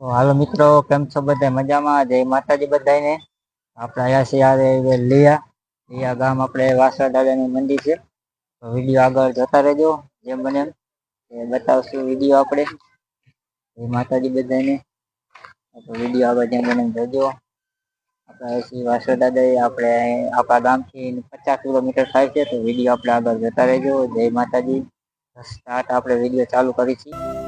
હાલો મિત્રો, કેમ છો બધા? મજામાં? જય માતાજી બધાને આપણે અહીંયા છીએ આવે લીયા. લિયા ગામ આપણે વાસણા દાદાનું મંદિર છે. તો વીડિયો આગળ જતા રહેજો, જેમ બને એમ. એ બતાવશું વીડિયો આપણે. જય માતાજી બધાને તો વીડિયો આગળ જેમ બને જોજો. આપણે શ્રી વાસણા દાદા આપણે આપણા ગામથી પચાસ કિલોમીટર થાય છે, તો વીડિયો આપણે આગળ જતા રહેજો. જય માતાજી. સ્ટાર્ટ આપણે વીડિયો ચાલુ કરી છીએ.